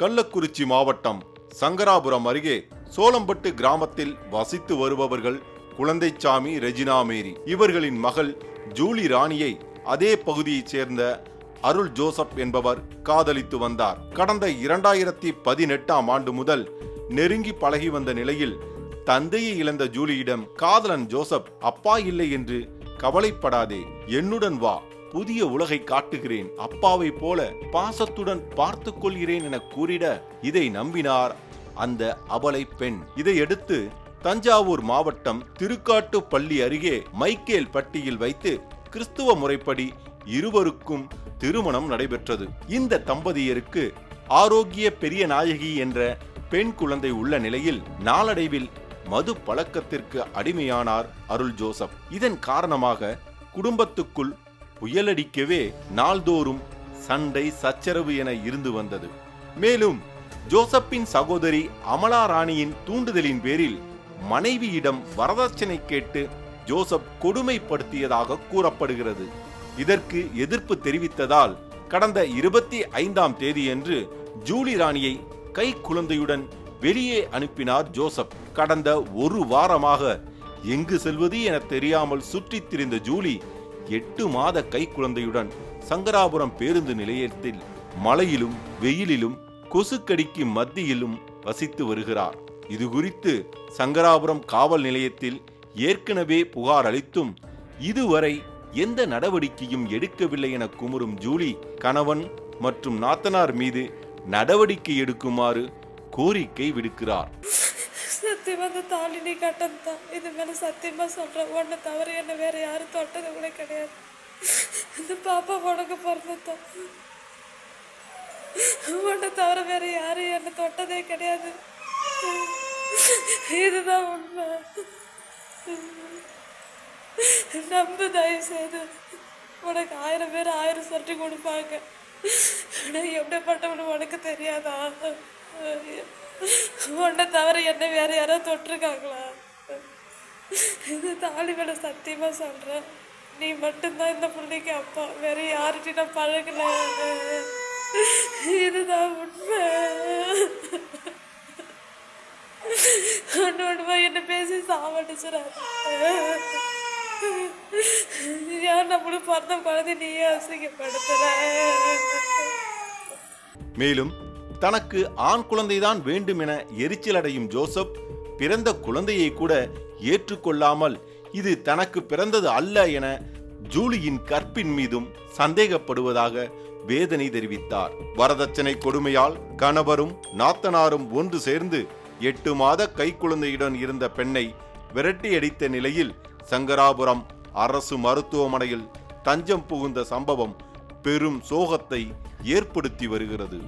கள்ளக்குறிச்சி மாவட்டம் சங்கராபுரம் அருகே சோளம்பட்டு கிராமத்தில் வசித்து வருபவர்கள் குழந்தைச்சாமி ரெஜினா மேரி. இவர்களின் மகள் ஜூலி ராணியை அதே பகுதியைச் சேர்ந்த அருள் ஜோசப் என்பவர் காதலித்து வந்தார். கடந்த இரண்டாயிரத்தி பதினெட்டாம் ஆண்டு முதல் நெருங்கி பழகி வந்த நிலையில் தந்தையை இழந்த ஜூலியிடம் காதலன் ஜோசப் அப்பா இல்லை என்று கவலைப்படாதே என்னுடன் வா புதிய உலகை காட்டுகிறேன். அப்பாவை போல பாசத்துடன் பார்த்து கொள்கிறேன் என கூறிட இதை நம்பினார் அந்த அபலை பெண். இதையடுத்து தஞ்சாவூர் மாவட்டம் திருக்காட்டுப்பள்ளி அருகே மைக்கேல் பட்டியில் வைத்து கிறிஸ்துவ முறைப்படி இருவருக்கும் திருமணம் நடைபெற்றது. இந்த தம்பதியருக்கு ஆரோக்கிய பெரிய நாயகி என்ற பெண் குழந்தை உள்ள நிலையில் நாளடைவில் மது பழக்கத்திற்கு அடிமையானார் அருள் ஜோசப். இதன் காரணமாக குடும்பத்துக்குள் புயலடிக்கவே நாள்தோறும் சண்டை சச்சரவு என இருந்து வந்தது. மேலும் ஜோசப்பின் சகோதரி அமலா ராணியின் தூண்டுதலின் பேரில் மனைவியிடம் வரதட்சணை கேட்டு ஜோசப் கொடுமைப்படுத்தியதாக கூறப்படுகிறது. இதற்கு எதிர்ப்பு தெரிவித்ததால் கடந்த இருபத்தி ஐந்தாம் தேதியன்று ஜூலி ராணியை கை குழந்தையுடன் வெளியே அனுப்பினார் ஜோசப். கடந்த ஒரு வாரமாக எங்கு செல்வது என தெரியாமல் சுற்றித் திரிந்த ஜூலி எட்டு மாத கை குழந்தையுடன் சங்கராபுரம் பேருந்து நிலையத்தில் மழையிலும் வெயிலிலும் கொசுக்கடிக்கு மத்தியிலும் வசித்து வருகிறார். இது குறித்து சங்கராபுரம் காவல் நிலையத்தில் ஏற்கனவே புகார் அளித்தும் இதுவரை எந்த நடவடிக்கையும் எடுக்கவில்லை என குமுறும் ஜூலி கணவன் மற்றும் நாத்தனார் மீது நடவடிக்கை எடுக்குமாறு கோரிக்கை விடுக்கிறார். சக்தி வந்து தாலி நீ கட்டந்தான் இது மேலே சத்தியமாக சொல்கிறேன் உன்னை தவிர என்ன வேறு யாரும் தொட்டது கூட கிடையாது. இந்த பாப்பா உனக்கு பிறந்ததான் உன்னை தவிர வேறு யாரும் என்ன தொட்டதே கிடையாது. இதுதான் உண்மை. நம்பு தயவு செய்து உனக்கு ஆயிரம் பேர் ஆயிரம் சொல்லி கொடுப்பாங்க. நான் எப்படிப்பட்டவனு உனக்கு தெரியாதா? உன்னை தவிர என்ன வேற யாராவது தொட்டிருக்காங்களா? இது தாலி மேல சத்தியமா சொல்றேன். நீ மட்டும்தான் இந்த பிள்ளைக்கு அப்பா. வேற யார்கிட்ட நான் பழகல. இதுதான் உண்மை. ஒன்று என்ன பேசி சாவடிச்சுறாரு ஏன் நம்மளும் பிறந்த குழந்தை நீயே அசிங்கப்படுத்துற? மேலும் தனக்கு ஆண் குழந்தைதான் வேண்டும் என எரிச்சலடையும் ஜோசப் பிறந்த குழந்தையை கூட ஏற்றுக்கொள்ளாமல் இது தனக்கு பிறந்தது அல்ல என ஜூலியின் கற்பின் மீதும் சந்தேகப்படுவதாக வேதனை தெரிவித்தார். வரதட்சணை கொடுமையால் கணவரும் நாத்தனாரும் ஒன்று சேர்ந்து எட்டு மாத கைக்குழந்தையுடன் இருந்த பெண்ணை விரட்டியடித்த நிலையில் சங்கராபுரம் அரசு மருத்துவமனையில் தஞ்சம் புகுந்த சம்பவம் பெரும் சோகத்தை ஏற்படுத்தி வருகிறது.